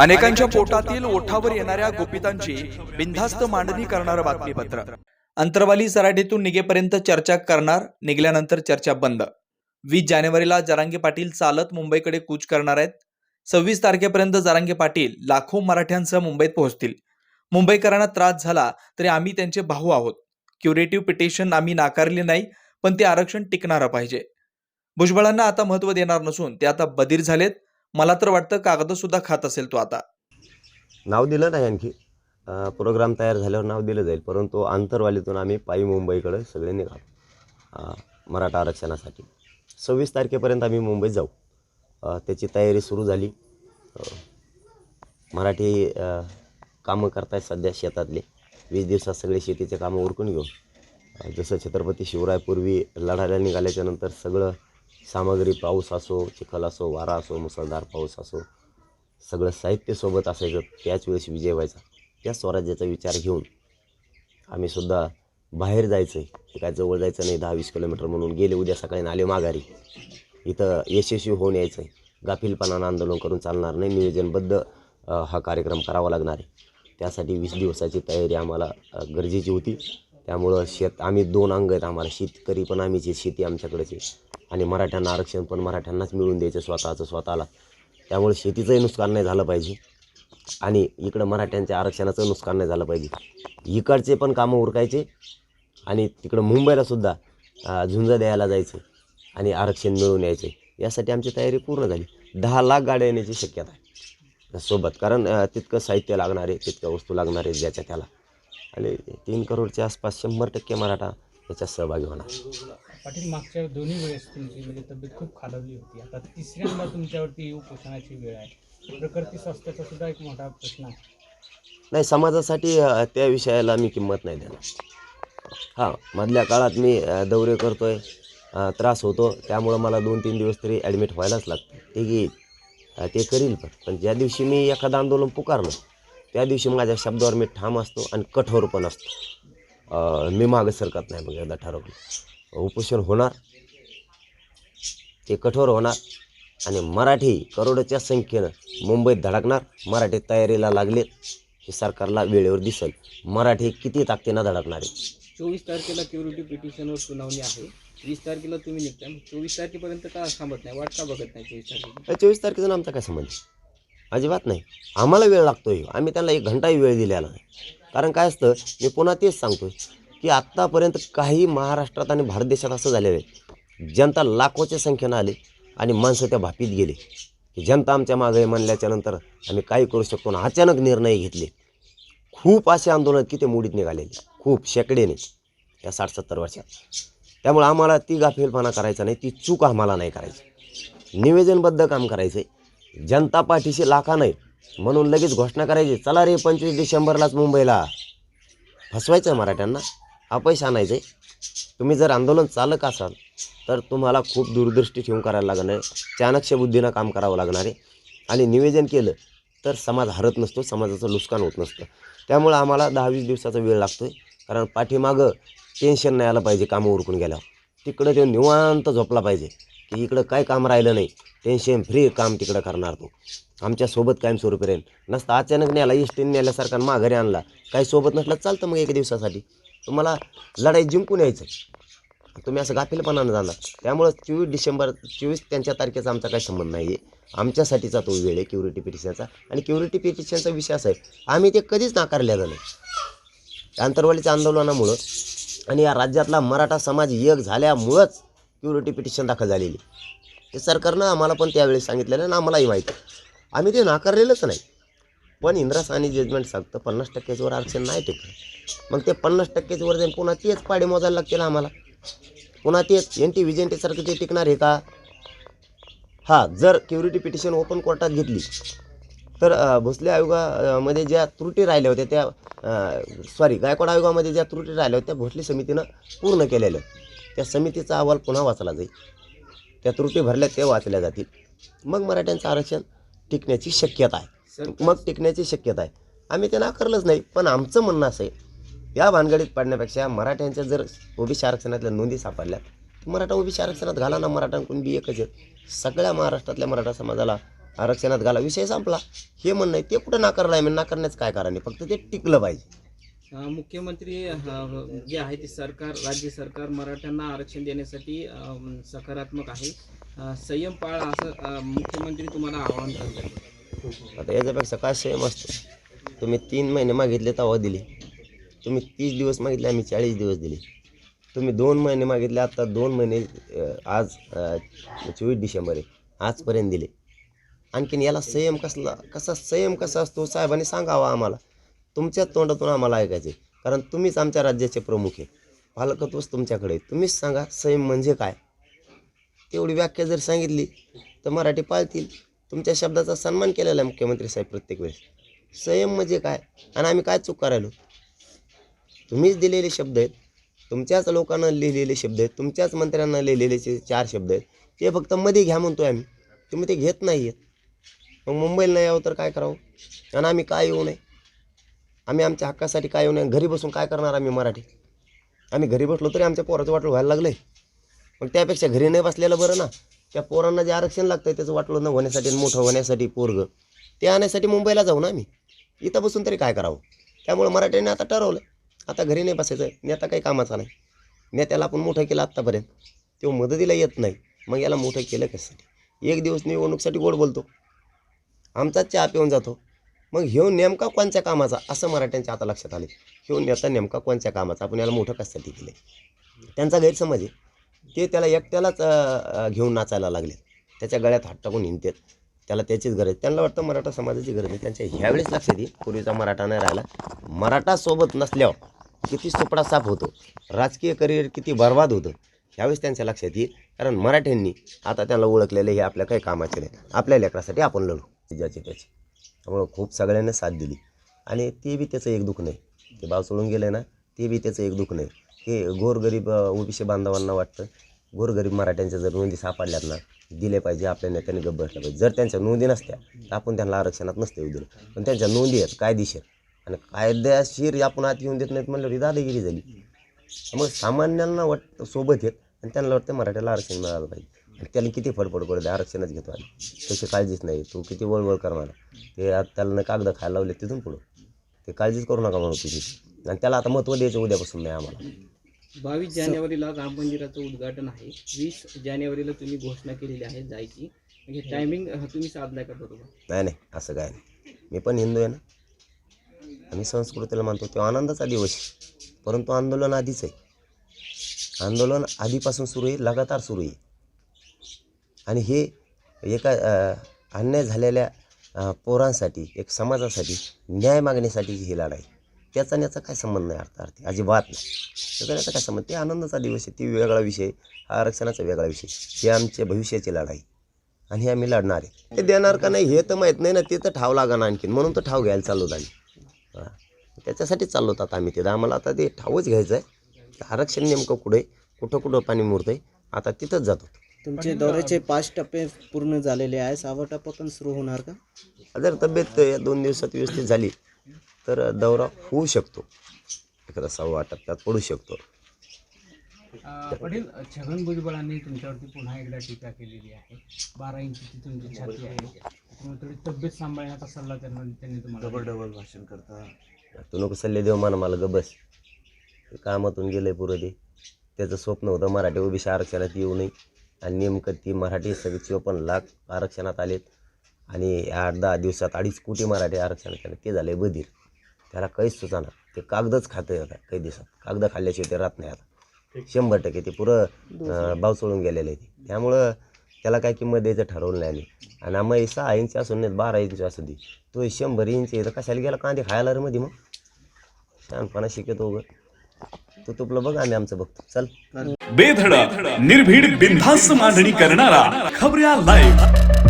अनेकांच्या पोटातील ओठावर येणाऱ्या गोपितांची बिनधास्त मांडणी करणारं बातमीपत्र. अंतरवाली सराटीतून निघेपर्यंत चर्चा करणार निघल्यानंतर चर्चा बंद. वीस जानेवारीला जरांगे पाटील चालत मुंबईकडे कूच करणार आहेत. सव्वीस तारखेपर्यंत जरांगे पाटील लाखो मराठ्यांसह मुंबईत पोहोचतील. मुंबईकरांना त्रास झाला तरी आम्ही त्यांचे भाऊ आहोत. क्युरेटिव्ह पिटिशन आम्ही नाकारले नाही पण ते आरक्षण टिकणारं पाहिजे. भुजबळांना आता महत्त्व देणार नसून ते आता बधीर झालेत. मला तर वाटतं कागद सुद्धा खात असेल तो आता. नाव दिलं नाही आणखी. प्रोग्राम तयार झाल्यावर नाव दिलं जाईल. परंतु आंतरवालीतून आम्ही पायी मुंबईकडे सगळे निघालो. मराठा आरक्षणासाठी. सव्वीस तारखेपर्यंत आम्ही मुंबईत जाऊ. त्याची तयारी सुरू झाली. मराठी अ, कामं करतायत सध्या शेतातले. वीस दिवसात सगळे शेतीचे कामं उरकून घेऊ जसं छत्रपती शिवरायपूर्वी लढायला निघाल्याच्यानंतर सगळं सामग्री पाऊस असो चिखल असो वारा असो मुसळधार पाऊस असो सगळं साहित्य सोबत असायचं. त्याच वेळेस विजय व्हायचा. त्या स्वराज्याचा विचार घेऊन आम्हीसुद्धा बाहेर जायचं आहे काय जवळ जायचं नाही दहा वीस किलोमीटर म्हणून. गेले उद्या सकाळी आले माघारी. इथं यशस्वी होऊन यायचं आहे गाफीलपणानं आंदोलन करून चालणार नाही. नियोजनबद्ध हा कार्यक्रम करावा लागणार आहे. त्यासाठी वीस दिवसाची तयारी आम्हाला गरजेची होती. त्यामुळं शेत आम्ही दोन अंग आहेत आम्हाला. शेतकरी पण आम्हीच शेती आमच्याकडेच आहे. आणि मराठ्यांना आरक्षण पण मराठ्यांनाच मिळून द्यायचं स्वतःचं स्वतःला. त्यामुळे शेतीचंही नुकसान नाही झालं पाहिजे. आणि इकडं मराठ्यांच्या आरक्षणाचं नुकसान नाही झालं पाहिजे. इकडचे पण कामं उरकायचे आणि तिकडं मुंबईला सुद्धा झुंज द्यायला जायचं आणि आरक्षण मिळून यायचे. यासाठी आमची तयारी पूर्ण झाली. दहा लाख गाड्या येण्याची शक्यता आहे. सोबत कारण तितकं साहित्य लागणार आहे तितक्या वस्तू लागणार आहे ज्याच्या त्याला. आणि तीन करोडच्या आसपास शंभर टक्के मराठा याच्यात सहभागी होणार. पाटील मागच्या दोन्ही वेळेस तुमची म्हणजे तब्येत खूप खालवली होती. आता तिसऱ्यांदा तुमच्यावरती उपोषणाची वेळ आहे. प्रकृती स्वास्थ्याचा सुद्धा एक मोठा प्रश्न आहे. नाही समाजासाठी अ, त्या विषयाला मी किंमत नाही देणार. हां मधल्या काळात मी अ, दौरे करतो आहे त्रास होतो. त्यामुळं मला दोन तीन दिवस तरी ॲडमिट व्हायलाच लागतं. ते घेईल अ, ते करील पण. पण ज्या दिवशी मी एखादं आंदोलन पुकारलं त्या दिवशी माझ्या शब्दावर मी ठाम असतो आणि कठोर पण असतो. अ, मी मागं सरकत नाही मग एकदा ठरवलं. उपोषण होणार ते कठोर होणार आणि मराठी करोडोच्या संख्येनं मुंबईत धडकणार मराठी तयारीला लागलेत हे सरकारला वेळेवर दिसेल. मराठी किती ताकदीनं धडकणार आहे? चोवीस तारखेला क्युरिटी पिटिशनवर सुनावणी आहे. वीस तारखेला तुम्ही निघताय मग चोवीस तारखेपर्यंत का थांबत नाही? वाट का बघत नाही चोवीस तारखेला? या चोवीस तारखेचा आमचा काय संबंध अजिबात नाही. आम्हाला वेळ लागतोय. आम्ही त्यांना एक घंटाही वेळ दिलेला नाही. कारण काय असतं मी पुन्हा तेच सांगतोय. की आत्तापर्यंत काही महाराष्ट्रात आणि भारत देशात असं झालेलं आहे. जनता लाखोच्या संख्येनं आले आणि माणसं त्या भापीत गेले. की जनता आमच्या मागे म्हणल्याच्या म्हणल्याच्यानंतर आम्ही काय करू शकतो ना अचानक निर्णय घेतले. खूप असे आंदोलन की ते मोडीत निघालेले. खूप शेकडेने या साठ सत्तर वर्षात. त्यामुळे आम्हाला ती गाफेलपणा करायचा नाही ती चूक आम्हाला नाही करायची. निवेदनबद्ध काम करायचं आहे जनता पाठीशी लाखा नाही. म्हणून लगेच घोषणा करायची. चला रे पंचवीस डिसेंबरलाच मुंबईला. फसवायचं मराठ्यांना. हा पैसा आणायचं आहे तुम्ही जर आंदोलन चालक असाल तर तुम्हाला खूप दूरदृष्टी ठेवून करायला लागणार आहे. चाणक्य बुद्धीनं काम करावं लागणार आहे. आणि निवेदन केलं तर समाज हरत नसतो समाजाचं नुकसान होत नसतं. त्यामुळं आम्हाला दहा वीस दिवसाचा वेळ लागतो आहे कारण पाठीमागं टेन्शन नाही आलं पाहिजे कामं उरकून गेल्यावर. तिकडं ते निवांत झोपला पाहिजे की इकडं काय काम राहिलं नाही. टेन्शन फ्री काम तिकडं करणार तो. आमच्यासोबत कायमस्वरूपी राहील. नसता अचानक न्याला इष्टीने नेल्यासारखा माघारी आणला. काही सोबत नसलं चालतं मग एक दिवसासाठी. तुम्हाला लढाई जिंकून यायचं तुम्ही असं गाफीलपणानं जाणार. त्यामुळं चोवीस डिसेंबर चोवीस त्यांच्या तारखेचा आमचा काही संबंध नाही आहे आमच्यासाठीचा तो वेळ आहे क्युरिटी पिटिशनचा. आणि क्युरिटी पिटिशनचा विषय असा आहे आम्ही ते कधीच नाकारल्या नाही. आंतरवालीच्या आंदोलनामुळं आणि या राज्यातला मराठा समाज एक झाल्यामुळंच क्युरिटी पिटिशन दाखल झालेली. हे सरकारनं आम्हाला पण त्यावेळी सांगितलेलं आणि आम्हालाही माहिती आहे. आम्ही ते नाकारलेलंच नाही. पण इंद्रासानी जजमेंट सांगतं पन्नास टक्क्याच्यावर आरक्षण नाही टिकलं. मग ते पन्नास टक्क्याच्यावर जाईन पुन्हा तेच पाडे मोजायला लागतील आम्हाला. पुन्हा तेच एन टी विजेंटीसारखं ते टिकणार आहे का? हां जर क्युरिटी पिटिशन ओपन कोर्टात घेतली तर भोसले आयोगामध्ये ज्या त्रुटी राहिल्या होत्या त्या सॉरी गायकवाड आयोगामध्ये ज्या त्रुटी राहिल्या होत्या त्या भोसले समितीनं पूर्ण केलेल्या. त्या समितीचा अहवाल पुन्हा वाचला जाईल. त्या त्रुटी भरल्या ते वाचल्या जातील. मग मराठ्यांचं आरक्षण टिकण्याची शक्यता आहे. मग टिकण्याची शक्यता आहे. आम्ही ते नाकारलंच नाही पण आमचं म्हणणं असं आहे या भानगडीत पडण्यापेक्षा मराठ्यांच्या जर ओबीसी आरक्षणातल्या नोंदी सापडल्या तर मराठा ओबीसी आरक्षणात घाला ना मराठा बी एकच येत सगळ्या महाराष्ट्रातल्या मराठा समाजाला आरक्षणात घाला विषय संपला. हे म्हणणं आहे ते कुठं नाकारलं आहे मी नाकारण्याचं काय कारण आहे फक्त ते टिकलं पाहिजे. मुख्यमंत्री जे आहे ते सरकार राज्य सरकार मराठ्यांना आरक्षण देण्यासाठी सकारात्मक आहे. संयम पाळ असं मुख्यमंत्री तुम्हाला आवाहन करतात. आता याच्यापेक्षा काय सेम असतो? तुम्ही तीन महिने मागितले तवा दिले. तुम्ही तीस दिवस मागितले आम्ही चाळीस दिवस दिले. तुम्ही दोन महिने मागितले आता दोन महिने आज चोवीस डिसेंबर आहे. आजपर्यंत दिले. आणखीन याला संयम कसला कसा संयम कसा असतो साहेबांनी सांगावा आम्हाला. तुमच्याच तोंडातून आम्हाला ऐकायचे कारण तुम्हीच आमच्या राज्याचे प्रमुख आहे. पालकत्वच तुमच्याकडे तुम्हीच सांगा संयम म्हणजे काय? तेवढी व्याख्या जर सांगितली तर मराठी पाळतील. तुमच्या शब्दाचा सन्मान केलेला आहे मुख्यमंत्री साहेब प्रत्येक वेळेस. संयम म्हणजे काय? आणि आम्ही काय चूक करायलो? तुम्हीच दिलेले शब्द आहेत. तुमच्याच लोकांना लिहिलेले शब्द आहेत. तुमच्याच मंत्र्यांना लिहिलेले चार शब्द आहेत. ते फक्त मध्ये घ्या म्हणतो आम्ही. तुम्ही ते घेत नाही आहेत. मग मुंबईला नाही यावं तर काय करावं? आणि आम्ही काय येऊ नये? आम्ही आमच्या हक्कासाठी काय येऊ नये? घरी बसून काय करणार आम्ही मराठी? आम्ही घरी बसलो तरी आमच्या पोराचं वाटलं व्हायला लागलं आहे मग त्यापेक्षा घरी नाही बसलेलं बरं ना. त्या पोरांना जे आरक्षण लागतं त्याचं वाटलं न होण्यासाठी आणि मोठं होण्यासाठी पोरग ते आणण्यासाठी मुंबईला जाऊ ना आम्ही. इथं बसून तरी काय करावं? त्यामुळे मराठ्यांनी आता ठरवलं. आता घरी नाही बसायचं नेता काही कामाचा नाही. नेत्याला आपण मोठं केलं आत्तापर्यंत. तो मदतीला येत नाही. मग याला मोठं केलं कशासाठी? एक दिवस निवडणुकीसाठी गोड बोलतो. आमचाच चहा पिऊन जातो. मग ह्यो नेमका कोणत्या कामाचा? असं मराठ्यांच्या आता लक्षात आले ह्यो नेता नेमका कोणत्या कामाचा? आपण याला मोठं कशासाठी केलं त्यांचा गैरसमज आहे. ते त्याला एकट्यालाच घेऊन नाचायला लागले. त्याच्या गळ्यात हात टाकून हिंडतात. त्याला त्याचीच गरज त्यांना वाटतं मराठा समाजाची गरज आहे. त्यांच्या ह्यावेळेस लक्षात येईल. पूर्वीचा मराठा नाही राहिला. मराठा सोबत नसल्यावर किती सुपडा साफ होतो. राजकीय करिअर किती बर्बाद होतं. ह्यावेळेस त्यांच्या लक्षात येईल. कारण मराठ्यांनी आता त्यांना ओळखलेले हे आपल्या काही कामाचे नाही. आपल्या लेकरासाठी आपण लढू. ज्याची त्याचे. त्यामुळं खूप सगळ्यांनी साथ दिली. आणि ते बी त्याचं एक दुःख नाही. ते बाव सोडून गेले ना ते बी त्याचं एक दुःख नाही. हे गोरगरीब ओबीसी बांधवांना वाटतं. गोरगरीब मराठ्यांच्या जर नोंदी सापडल्यात ना दिले पाहिजे आपल्या नेत्याने गप्प बसल्या पाहिजे. जर त्यांच्या नोंदी नसत्या तर आपण त्यांना आरक्षणात नसते येऊ दिलं. पण त्यांच्या नोंदी आहेत कायदेशीर. आणि कायदेशीर आपण आत येऊन देत नाहीत म्हणलं ही दादागिरी झाली. मग सामान्यांना वाटतं सोबत येत आणि त्यांना वाटतं मराठ्याला आरक्षण मिळालं पाहिजे. आणि त्याला किती फडफड करू दे आरक्षणच घेतो आम्ही. त्याची काळजीच नाही तू किती वळवळ कर मला. ते आता त्याला कागद खायला लावले तिथून पुढं. ते काळजीच करू नका म्हणून तुझी आणि त्याला आता महत्त्व द्यायचं उद्यापासून नाही आम्हाला. बावीस जानेवारीला राम मंदिराचं उद्घाटन आहे. वीस जानेवारीला तुम्ही घोषणा केलेली आहे जायची. म्हणजे टायमिंग तुम्ही साधलाय का बरोबर? नाही नाही असं काय नाही. मी पण हिंदू आहे ना. आम्ही संस्कृतीला मानतो तो आनंदाचा दिवस आहे. परंतु आंदोलन आधीच आहे. आंदोलन आधीपासून सुरू आहे लगातार सुरू आहे. आणि हे एका अन्याय झालेल्या पोरांसाठी एक समाजासाठी न्याय मागण्यासाठीची ही लढाई. त्याचा आणि याचा काय संबंध नाही अर्थार्थी अजिबात नाही. त्याचा याचा काय संबंध? ते आनंदाचा दिवस आहे ती वेगळा विषय हा आरक्षणाचा वेगळा विषय ही आमच्या भविष्याची लढाई. आणि हे आम्ही लढणार आहे. ते देणार का नाही हे तर माहीत नाही ना ते तर ठाव लागा ना आणखीन. म्हणून तर ठाव घ्यायला चाललो आम्ही. हां. त्याच्यासाठीच चाललो होतो आता आम्ही तिथं. आम्हाला आता ते ठावच घ्यायचं आहे. की आरक्षण नेमकं कुठे कुठं कुठं पाणी मुरतं आहे आता तिथंच जातो. तुमचे दौऱ्याचे पाच टप्पे पूर्ण झालेले आहे सहावा टप्पा पण सुरू होणार का? जर तब्येत या दोन दिवसात व्यवस्थित झाली तर दौरा होऊ शकतो. एखादा सव्वा टप्प्यात पडू शकतो. वडील छगन भुजबळांनी तुमच्यावरती पुन्हा एकदा टीका केलेली आहे. बारा इंचची तुमची छाती आहे. त्यामुळे थोडी तब्येत सांभाळण्याचा सल्ला त्यांना त्यांनी तुम्हाला तू नको सल्ले देऊ म्हणा मला ग बस. ते कामातून गेलंय पुरं ते. त्याचं स्वप्न होतं मराठी ओबीसी आरक्षणात येऊ नये. आणि नेमकं ती मराठी सगळी चोपन्न लाख आरक्षणात आलेत. आणि आठ दहा दिवसात अडीच कोटी मराठी आरक्षणात आले ते झाले बधीर. त्याला काहीच सुचाना ते कागदच खातं आता काही दिवसात. कागद खाल्ल्याशिवाय ते राहत नाही आता. शंभर टक्के ते पुरं भाव बाव सोडून आहे ते. त्यामुळं त्याला काय किंमत द्यायचं ठरवलं नाही आम्ही. आणि आम्ही सहा इंच असून नाही बारा इंच असू दे. तो शंभर इंच आहे तर कशाला गेला कांदे खायला रे मध्ये मग? शहाणपणा शिकतो ग तू तुपलं बघ आम्ही आमचं बघतो. चल. बेधडक निर्भीड बिनधास्त मांडणी करणारा खबऱ्या लाईव्ह.